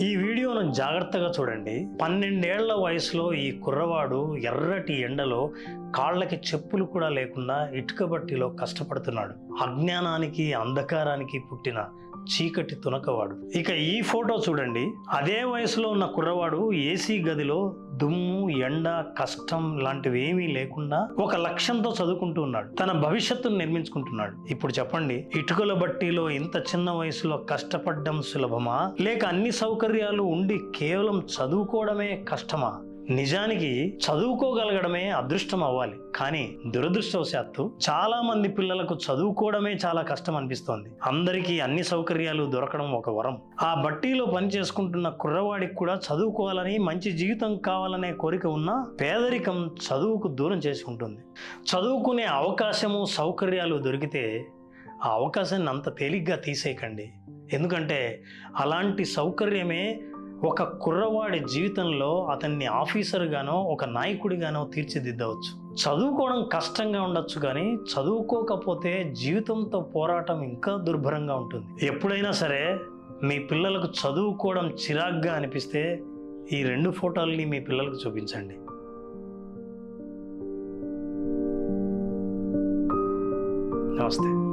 ఈ వీడియోను జాగ్రత్తగా చూడండి. పన్నెండేళ్ళ వయసులో ఈ కుర్రవాడు ఎర్రటి ఎండలో కాళ్ళకి చెప్పులు కూడా లేకుండా ఇటుక బట్టిలో కష్టపడుతున్నాడు. అజ్ఞానానికి అంధకారానికి పుట్టిన చీకటి తునకవాడు. ఇక ఈ ఫోటో చూడండి. అదే వయసులో ఉన్న కుర్రవాడు ఏసీ గదిలో దుమ్ము ఎండ కష్టం లాంటివి ఏమీ లేకుండా ఒక లక్ష్యంతో చదువుకుంటూ ఉన్నాడు. తన భవిష్యత్తును నిర్మించుకుంటున్నాడు. ఇప్పుడు చెప్పండి ఇటుకల బట్టిలో ఇంత చిన్న వయసులో కష్టపడ్డం సులభమా? లేక అన్ని సౌకర్యాలు ఉండి కేవలం చదువుకోవడమే కష్టమా? నిజానికి చదువుకోగలగడమే అదృష్టం అవ్వాలి. కానీ దురదృష్టవశాత్తు చాలా మంది పిల్లలకు చదువుకోవడమే చాలా కష్టం అనిపిస్తోంది అందరికీ అన్ని సౌకర్యాలు దొరకడం ఒక వరం. ఆ బట్టీలో పని చేసుకుంటున్న కుర్రవాడికి కూడా చదువుకోవాలని మంచి జీవితం కావాలనే కోరిక ఉన్నా పేదరికం చదువుకు దూరం చేసుకుంటుంది. చదువుకునే అవకాశము సౌకర్యాలు దొరికితే ఆ అవకాశాన్ని అంత తేలిగ్గా తీసేయకండి. ఎందుకంటే అలాంటి సౌకర్యమే ఒక కుర్రవాడి జీవితంలో అతన్ని ఆఫీసర్గానో ఒక నాయకుడిగానో తీర్చిదిద్దవచ్చు. చదువుకోవడం కష్టంగా ఉండొచ్చు కానీ చదువుకోకపోతే జీవితంతో పోరాటం ఇంకా దుర్భరంగా ఉంటుంది. ఎప్పుడైనా సరే మీ పిల్లలకు చదువుకోవడం చిరాగ్గా అనిపిస్తే ఈ రెండు ఫోటోల్ని మీ పిల్లలకు చూపించండి. నమస్తే.